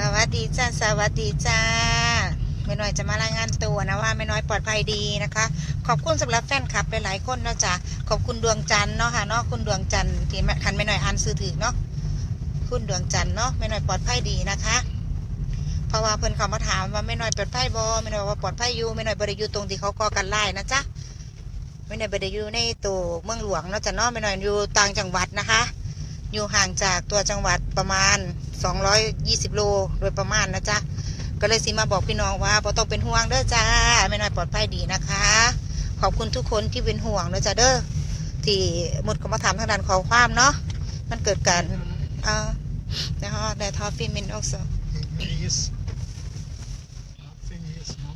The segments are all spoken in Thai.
สวัสดีจ้าสวัสดีจ้าแม่น้อยจะมารายงานตัวนะว่าแม่น้อยปลอดภัยดีนะคะ ขอบคุณสำหรับแฟนคลับหลายๆคนเนาะจ้ะขอบคุณดวงจันทร์เนาะค่ะเนาะคุณดวงจันทร์ที่คันแม่น้อยอ่านซื้อถือเนาะคุณดวงจันทร์เนาะแม่น้อยปลอดภัยดีนะคะ เพราะว่าเพิ่นเขามาถามว่าแม่น้อยปลอดภัยบ่แม่น้อยว่าปลอดภัยอยู่แม่น้อยบ่ได้อยู่ตรงที่เขาก่อกันไล่นะจ๊ะแม่น้อยบ่ได้อยู่ในตัวเมืองหลวงเนาะจ้ะเนาะแม่น้อยอยู่ต่างจังหวัดนะคะ อยู่ห่างจากตัวจังหวัดประมาณ 220 โลโดยประมาณนะจ๊ะ ก็เลยสิมาบอกพี่น้องว่าบ่ต้องเป็นห่วงเด้อจ้าไม่น้อยปลอดภัยดีนะคะ ขอบคุณทุกคนที่เป็นห่วงเด้อจ้าเด้อที่หมดคำมาถามทางด้านขอความเนาะมันเกิดการอ่านะฮะแต่ทอฟฟี่มินออกซ Peace. Fingers, no?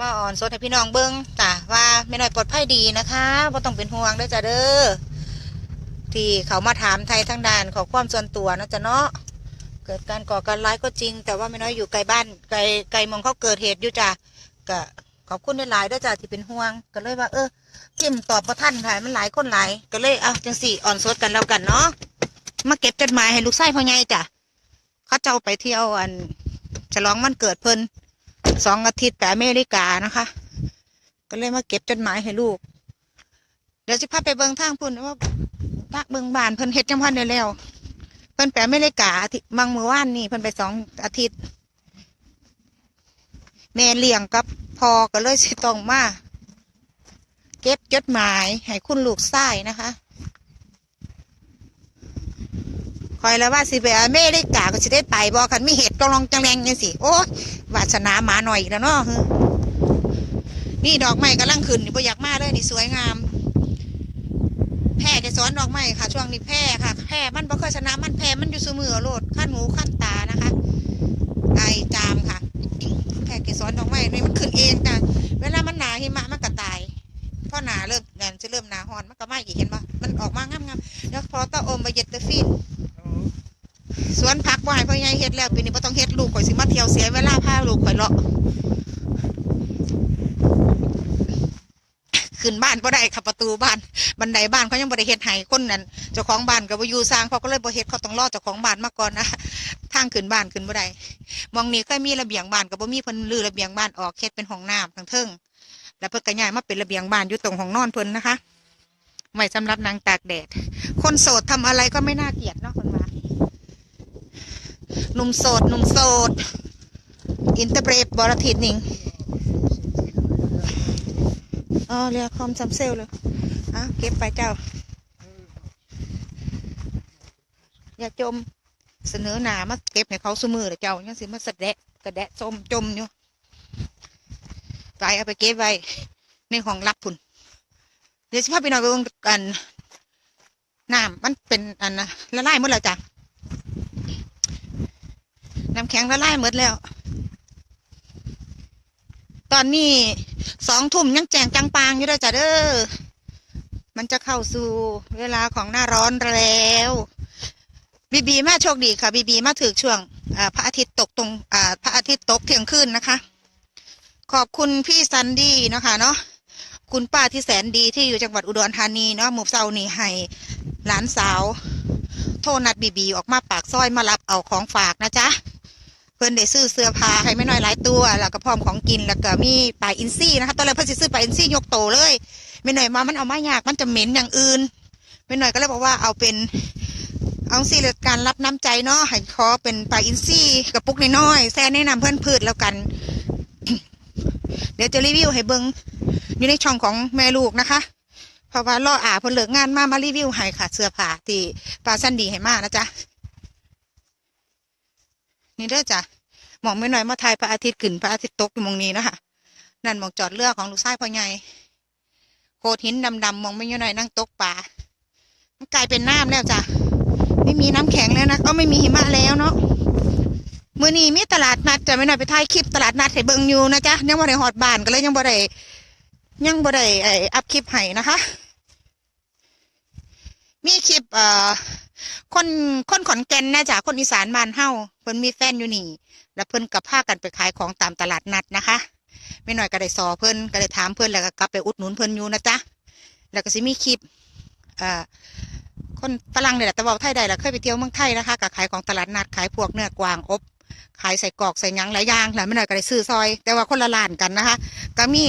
มาอ่อนสดให้พี่น้องเบิ้งจ้ะว่าไม่น้อยปลอดภัยดีนะคะบ่ต้องเป็นห่วงเด้อจ้าเด้อ ที่เขามาถามไทยทางด้านขอความส่วนตัวนะจ้ะเนาะเกิดการก่อการร้ายก็จริง แต่ว่าไม่น้อยอยู่ไกลบ้านไกลไกลมองเขาเกิดเหตุอยู่จ้ะก็ขอบคุณหลายๆด้วยจ้ะที่เป็นห่วง ก็เลยว่า เออจิ้มตอบประท่านค่ะมันหลายคนหลายก็เลยเอาจังสี่อ่อนสดกันแล้วกันเนาะมาเก็บจดหมายให้ลูกไส้พ่อใหญ่จ้ะเขาเจ้าไปเที่ยวอันฉลองวันเกิดเพิ่นสองอาทิตย์ไปอเมริกานะคะ ก็เลยมาเก็บจดหมายให้ลูก เดี๋ยวจะพาไปเบิงทางพุ่นว่า พระเบิงบานเพิ่นเฮ็ดจังพันได้แล้ว เพิ่นไปอเมริกาอาทิตย์บางมือว่านนี่เพิ่นไปสองอาทิตย์ แม่เลี้ยงกับพอก็เลยสิต้องมาเก็บจดหมายให้คุณลูกไส้นะคะคอยแล้วว่าสิไปอเมริกาก็สิได้ไปบอกคันมีเหตุกองรองจังแรงยังสิโอ้ยวาสนาหมาหน่อยอีกแล้วเนาะนี่ดอกไม้กำลังขึ้นนี่บ่อยากมาเลยนี่สวยงาม แพร่จะสอนดอกไม้ค่ะ ช่วงนี้แพร่ค่ะแพร่มันบ่เคยชนะมันแพร่มันอยู่เสมอโลดขั้นหูขั้นตานะคะไอจามค่ะแพร่เกสรดอกไม้นี่มันขึ้นเองจ้ะเวลามันหนาหิมะมันก็ตายพอหนาเริ่มนั่นจะเริ่มหนาฮอนมันก็ไมาอีกเห็นปะมันออกมางามๆแล้วพอตะอมไปเย็ดตะฟินสวนผักบ่ให้พ่อใหญ่เฮ็ดแล้วปีนี้บ่ต้องเฮ็ดลูกข่อยสิมาเที่ยวเสียเวลาพาลูกข่อยเลาะขึ้นบ้านบ่ได้ค่ะ ตูบ้านบันไดบ้านเขายังบ่ได้เฮ็ดให้คนนั้นเจ้าของบ้านก็บ่อยู่สร้างเขาก็เลยบ่เฮ็ดเขาต้องรอเจ้าของบ้านมาก่อนนะทางขึ้นบ้านขึ้นบ่ได้มองนี้เคยมีระเบียงบ้านก็บ่มีเพิ่นรื้อระเบียงบ้านออกเฮ็ดเป็นห้องน้ำทางเทิงแล้วเพิ่นก็ย้ายมาเป็นระเบียงบ้านอยู่ตรงห้องนอนเพิ่นนะคะไว้สำหรับนางตากแดด คนโสดทำอะไรก็ไม่น่าเกลียดเนาะคนว่าหนุ่มโสดหนุ่มโสด อินเตอร์เบรดบอรทิดนิงอ๋อเรียกคอมซัมเซลเลย อะเก็บไปเจ้า อย่าจม เสนอหนามาเก็บให้เขาสมือเลยเจ้ายังสิมาสะแดะกระแดะจมจมอยู่ไปเอาไปเก็บไว้ในห้องรับพุ่นเดี๋ยวสิพาไปนอนไปเบิ่งกันน้ำมันเป็นอันนะละลายหมดแล้วจ้ะน้ำแข็งละลายหมดแล้ว ตอนนี้สองทุ่มยังแจงจังปางอยู่เลยจ้ะเด้อ มันจะเข้าสู่เวลาของหน้าร้อนแล้วบีบีมาโชคดีค่ะบีบีมาถึงช่วงพระอาทิตย์ตกตรงพระอาทิตย์ตกเที่ยงคืนนะคะ ขอบคุณพี่ซันดี้นะคะเนาะคุณป้าที่แสนดีที่อยู่จังหวัดอุดรธานีเนาะหมู่เซานี่ให้หลานสาว โทรนัดบีบีออกมาปากซอยมารับเอาของฝากนะจ๊ะ เพิ่นได้ซื้อเสื้อผ้าให้ไม่น้อยหลายตัว แล้วก็พร้อมของกิน แล้วก็มีปลาอินซี่นะคะตอนแรกเพิ่นสิซื้อปลาอินซี่ยกโตเลยไม่น้อยมามันเอามายากมันจะเหม็นอย่างอื่นไม่น้อยก็เลยบอกว่าเอาเป็นเอาสิเลยการรับน้ำใจเนาะให้ขอเป็นปลาอินซี่กระปุกน้อยๆแซ่แนะนำเพื่อนพืชแล้วกัน เดี๋ยวจะรีวิวให้เบิงอยู่ในช่องของแม่ลูกนะคะ เพราะว่าล่ออาเพนเลิกงานมามารีวิวให้ค่ะเสื้อผ้าที่ปลาสั้นดีให้มากนะจ๊ะ นี่เด้อจ้ะหมองไม่หน่อยมาถ่ายพระอาทิตย์ขึ้นพระอาทิตย์ตกอยู่มองนี้นะคะนั่นหมองจอดเรือของลูกชายพ่อใหญ่โขดหินดำๆมองไม่หน่อยนั่งตกปลามันกลายเป็นน้ำแล้วจ้ะไม่มีน้ำแข็งแล้วนะก็ไม่มีหิมะแล้วเนาะมื้อนี้มีตลาดนัดจะไม่หน่อยไปถ่ายคลิปตลาดนัดให้เบิ่งอยู่นะจ๊ะยังบ่ได้ฮอดบานก็เลยยังบ่ได้ยังบ่ได้ไอ้อัพคลิปให้นะคะ มีคลิปเอ่อคนคนขอนแก่นนะจ๊ะคนอีสานบ้านเฮา พิ่นมีแฟนอยู่นี่ แล้วเพิ่นกับพากันไปขายของตามตลาดนัดนะคะไม่หน่อยก็ได้สอเพิ่นก็ได้ถามเพิ่นแล้วก็กลับไปอุดหนุนเพิ่นอยู่นะจ๊ะแล้วก็สิมีคลิปเอ่อคนฝรั่งเนี่ยแหละแต่ว่าไทยใดล่ะเคยไปเที่ยวเมืองไทยนะคะกับขายของตลาดนัดขายพวกเนื้อกวางอบขายใส่กรอกใส่ยังหลายอย่างหละไม่หน่อยก็ได้ซื้อซอย แต่ว่าคนละล้านกันนะคะ ก็มี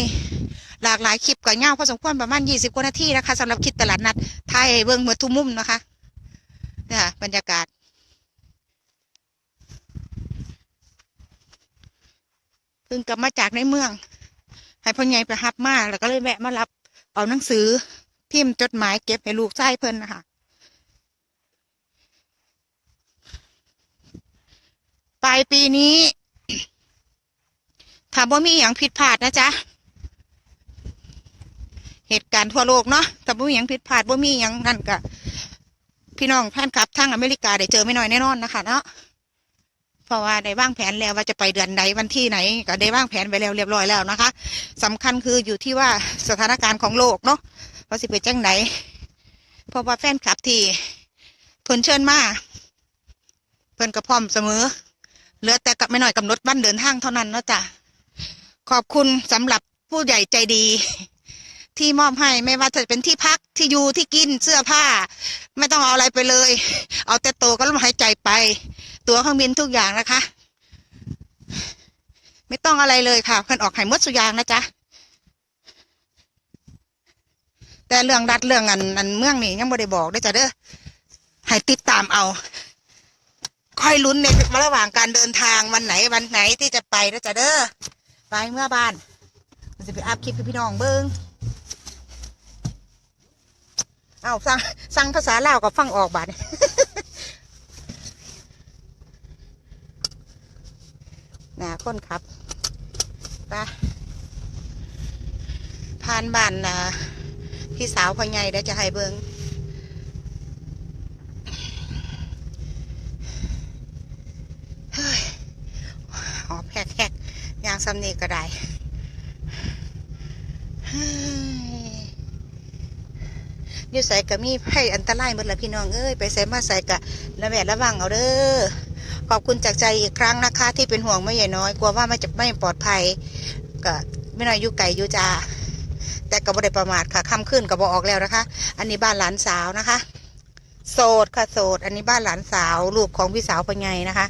หลากหลายคลิปก็ยาพอสมควรประมาณยี่สิบกว่านาทีนะคะสำหรับคลิปตลาดนัดไทยเบิ้งเมื่อทุกมุมนะคะเนี่ยค่ะบรรยากาศ เพิ่งกลับมาจากในเมือง ให้พ่อใหญ่ไปรับมากแล้วก็เลยแวะมารับ เอาหนังสือ พิมพ์จดหมายเก็บให้ลูกชายเพิ่นนะคะปลายปีนี้ถ้าบ่มีอย่างผิดพลาดนะจ๊ะ เหตุการณ์ทั่วโลกเนาะถ้าบ่มีอย่างผิดพลาดบ่มีอย่างนั่นก็พี่น้องแฟนคลับทางอเมริกาได้เจอไม่น้อยแน่นอนนะคะเนาะ เพราะว่าได้วางแผนแล้วว่าจะไปเดือนไหนวันที่ไหน ก็ได้วางแผนไปแล้วเรียบร้อยแล้วนะคะสำคัญคืออยู่ที่ว่าสถานการณ์ของโลกเนาะว่าสิไปจังไหนเพราะว่าแฟนคลับที่เพิ่นเชิญมาเพิ่นก็พร้อมเสมอเหลือแต่กับไม่หน่อยกำหนดวันเดินทางเท่านั้นเนาะจ้ะขอบคุณสำหรับผู้ใหญ่ใจดี ที่มอบให้ไม่ว่าจะเป็นที่พักที่อยู่ที่กินเสื้อผ้า ไม่ต้องเอาอะไรไปเลย เอาแต่โตก็ลมหายใจไป ตั๋วเครื่องบินทุกอย่างนะคะ ไม่ต้องอะไรเลยค่ะเพิ่นออกไข่มดสุยางนะจ๊ะแต่เรื่องรัดเรื่องอันอันเมืองนี่ยังไม่ได้บอกได้จ้ะเด้อให้ติดตามเอา ค่อยลุ้นในระหว่างการเดินทางวันไหนวันไหนที่จะไปนะจ๊ะเด้อไปเมื่อบ้านจะไปอัพคลิปพี่น้องเบิ้งเอาสั่งสั่งภาษาลาวกับฟังออกบาด นี้หนาคนครับไปผ่านบ้านนะพี่สาวพ่อใหญ่เดี๋ยวจะให้เบิงเฮ้ยหอบแหกๆยางซ้ำนี่ก็ได้เฮ้ยอยู่ใส่กะมีให้อันตรายหมดละพี่น้องเอ้ยไปใส่มาใส่กะระแวดระวังเอาเด้อ ขอบคุณจากใจอีกครั้งนะคะ ที่เป็นห่วงไม่ใหญ่น้อย กลัวว่าไม่จะไม่ปลอดภัยก็ไม่น้อยอยู่ไก่อยู่จาแต่ก็บ่ได้ประมาทค่ะค่ำขึ้นก็บอออกแล้วนะคะ อันนี้บ้านหลานสาวนะคะ โสดค่ะโสด อันนี้บ้านหลานสาวลูกของพี่สาวปัญญนะคะ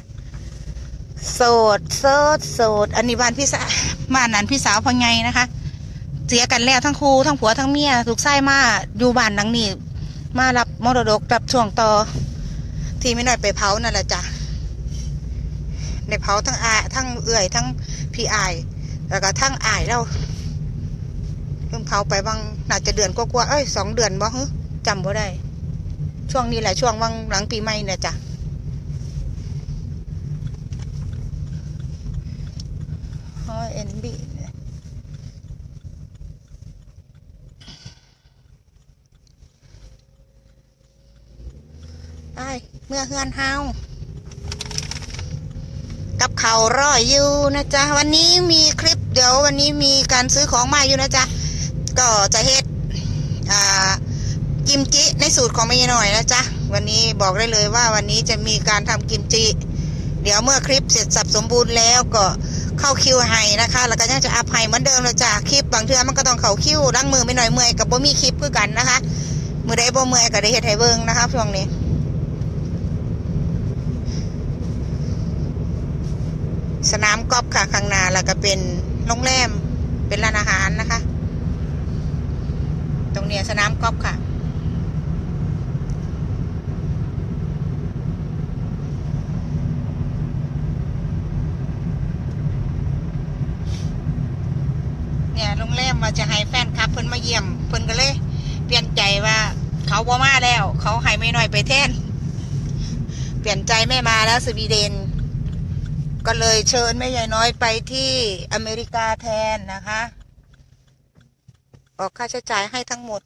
โสดโสดโสด อันนี้บ้านพี่สาวบ้านนั้นพี่สาวปัญญนะคะเสียกันแล้วทั้งครูทั้งผัวทั้งเมียลูกไส้มาอยู่บ้านหลังนี้ มารับมรดกรับช่วงต่อที่ไม่น้อยไปเผานั่นแหละจ้ะ ในเผาทั้งอาทั้งเอื่อยทั้งพี่อายแล้วก็ทั้งอายเราเพิ่งเผาไปบางน่าจะเดือนกว่าๆเอ้ยสองเดือนบ่ฮึจำบ่ได้ ช่วงนี้แหละช่วงวังหลังปีใหม่เนี่ยจ้ะฮอเอ็นบีไปเมื่อเฮือนเฮา เขาวร่อยอยู่นะจ๊ะวันนี้มีคลิปเดี๋ยววันนี้มีการซื้อของมาอยู่นะจ๊ะก็จะเฮ็ดอ่ากิมจิในสูตรของแม่ยายหน่อยนะจ๊ะวันนี้บอกได้เลยว่าวันนี้จะมีการทำกิมจิ เดี๋ยวเมื่อคลิปเสร็จสับสมบูรณ์แล้วก็เข้าคิวให้นะคะ แล้วก็ยังจะอัพให้เหมือนเดิมเลยจ้ะคลิปบางเทื่อมันก็ต้องเข้าคิวล้างมือไม่หน่อยเมื่อยกับบ่มีคลิปคือกันนะคะมือได้บ่เมื่อยก็ได้เฮ็ดให้เบิ่งนะคะช่วงนี้ สนามกอล์ฟค่ะข้างหน้าแล้วก็เป็นโรงแรมเป็นร้านอาหารนะคะ ตรงเนี้ยสนามกอล์ฟค่ะเนี่ยโรงแรมว่าจะให้แฟนคลับเพิ่นมาเยี่ยมเพิ่นก็เลย เปลี่ยนใจว่าเขาบ่มาแล้ว เขาให้ไม่น้อยไปแทนเปลี่ยนใจไม่มาแล้วสวีเดน ก็เลยเชิญแม่ยายน้อยไปที่อเมริกาแทนนะคะ ออกค่าใช้จ่ายให้ทั้งหมด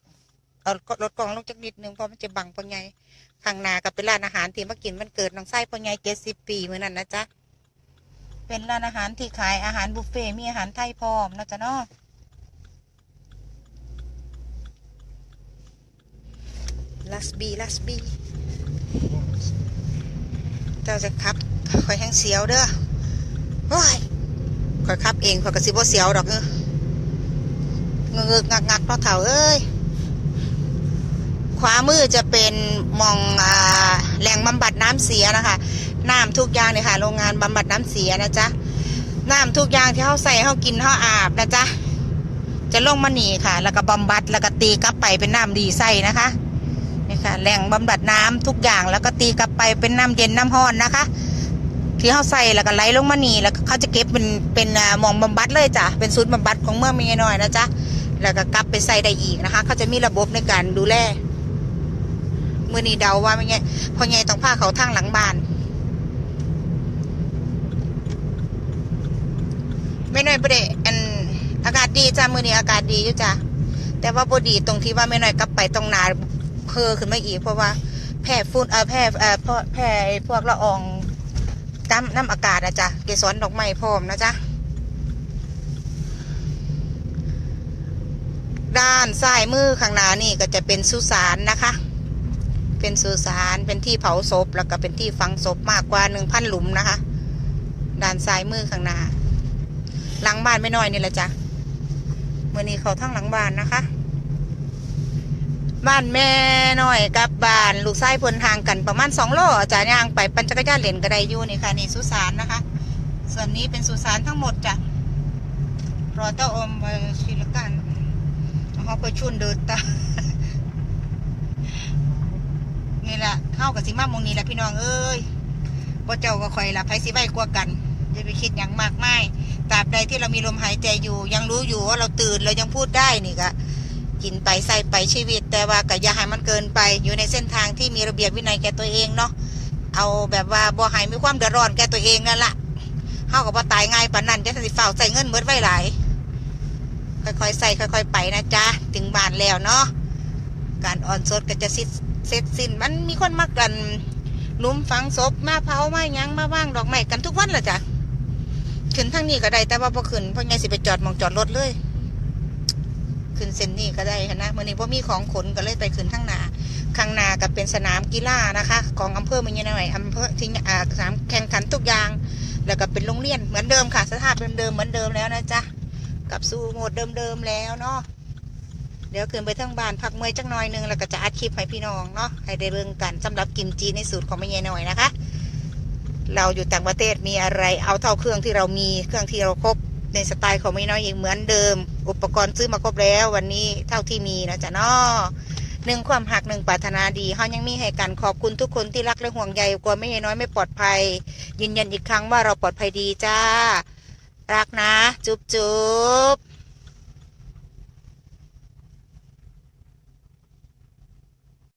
เอาลดกล่องลงจักนิดนึงเพราะมันจะบังปังไงข้างนากับเป็นร้านอาหารที่มากินมันเกิดน้องไส้ปังไงเจ็ดสิบปีเหมือนนั้นนะจ๊ะ เป็นร้านอาหารที่ขายอาหารบุฟเฟ่มีอาหารไทยพร้อมนะจ๊ะเนาะลัสบีลัสบีเจ้าจะขับคอยแห้งเสียวเด้อ โอ้ยคอยขับเองคอยกระสิบว่าเสียวดอกเออเงึกงักงักเนาะเถ่าเอ้ยขวามือจะเป็นมองอแหล่งบำบัดน้ำเสียนะคะน้ำทุกอย่างเนี่ยค่ะ โรงงานบำบัดน้ำเสียนะจ๊ะน้ำทุกอย่างที่เขาใส่เขากินเขาอาบนะจ๊ะจะลงมาหนีค่ะ แล้วก็บำบัดแล้วก็ตีกลับไปเป็นน้ำดีใส่นะคะนี่ค่ะแหล่งบำบัดน้ำทุกอย่างแล้วก็ตีกลับไปเป็นน้ำเย็นน้ำห้อนนะคะ ที่เขาใส่แล้วก็ไหลลงมาหนีแล้วก็เขาจะเก็บเป็นเป็นหมองบำบัดเลยจ้ะเป็นศูนย์บำบัดของเมื่องมีน้อยนะจ๊ะแล้วก็กลับไปใส่ได้อีกนะคะ เขาจะมีระบบในการดูแลเมื่อนี้เดาว่าไม่ไงพอไงต้องพาเขาทางหลังบ้านไม่น้อยประเดอันอากาศดีจ้ามือนี้อากาศดีอยู่จ้ะแต่ว่าบดีตรงที่ว่าไม่น้อยกลับไปตรงนาเพอขึ้นมาอีกเพราะว่าแพร่ฝุ่นเออแพร่เออแพร่พวกละออง น้ำน้ำอากาศอะจ้ะเกสรดอกไม้พร้อมนะจ๊ะด้านซ้ายมือข้างหน้านี่ก็จะเป็นสุสานนะคะ เป็นสุสานเป็นที่เผาศพแล้วก็เป็นที่ฝังศพมากกว่าหนึ่งพันหลุมนะคะ ด้านซ้ายมือข้างหน้าหลังบ้านไม่น้อยนี่แหละจ้ะเมื่อนี้เขาทั้งหลังบ้านนะคะ บ้านแม่น้อยกับบ้านลูกชายเพนทางกันประมาณสองโลจ้ะย่างไปปั่นจักรยานเล่นก็ได้อยู่นี่ค่ะนี่สุสานนะคะ ส่วนนี้เป็นสุสานทั้งหมดจ้ะรอเต้าอมไปชิลกันเขาไปชุนเดินตานี่แหละเข้ากับสิมามงนี้แหละพี่น้องเอ้ยพ่เจ้าก็คอยละไผสิไว้กลัวกันอย่าไปคิดอย่างมากมายตราบใดที่เรามีลมหายใจอยู่ ยังรู้อยู่ว่าเราตื่นเรายังพูดได้นี่ก็ กินไปใส่ไปชีวิต แต่ว่าก็อย่าให้มันเกินไป อยู่ในเส้นทางที่มีระเบียบวินัยแก่ตัวเองเนาะเอาแบบว่าบ่ให้มีความเดือดร้อนแก่ตัวเองนั่นละเฮากับว่าตายง่ายปานนั้นจะสิฝ่าใส่เงินเบิดไว้หลายค่อยๆใส่ค่อยๆไปนะจ๊ะถึงบ้านแล้วเนาะการอ่อนสดก็จะสิ้นเสร็จสิ้นมันมีคนมากันหลุมฝังศพมาเผามายังมาว่างดอกไม้กันทุกวันละจ้ะขึ้นทางนี้ก็ได้แต่ว่าพอขึ้นพราะไงสิไปจอดมองจอดรถเลย ขึ้นเส้นนี้ก็ได้ค่ะนะเมื่อนี้พอมีของขนก็เลยไปขึ้นทางนาข้างนาก็เป็นสนามกีฬานะคะ ของอำเภอเมืองยน่อยอำเภอที่อ่าสนามแข่งขันทุกอย่าง แล้วก็เป็นโรงเรียนเหมือนเดิมค่ะ สภาพเดิมๆเหมือนเดิมแล้วนะจ๊ะกับสู่โหมดเดิมๆแล้วเนาะเดี๋ยวขึ้นไปทั้งบ้านพักเมื่อยจักหน่อยหนึงแล้วก็จะอัดคลิปให้พี่น้องเนาะให้ได้เรื่องกันสำหรับกิมจีในสูตรของแม่ยายหน่อยนะคะ เราอยู่ต่างประเทศมีอะไร เอาเท่าเครื่องที่เรามีเครื่องที่เราครบ ในสไตล์ของไม่น้อยเองเหมือนเดิม อุปกรณ์ซื้อมาครบแล้ว วันนี้เท่าที่มีนะจ๊ะเนาะหนึ่งความหักหนึ่งปรารถนาดีเขายังมีให้กันขอบคุณทุกคนที่รักและห่วงใยกลัวไม่น้อยไม่ปลอดภัย ยืนยันอีกครั้งว่าเราปลอดภัยดีจ้า รักนะ จุ๊บจุ๊บ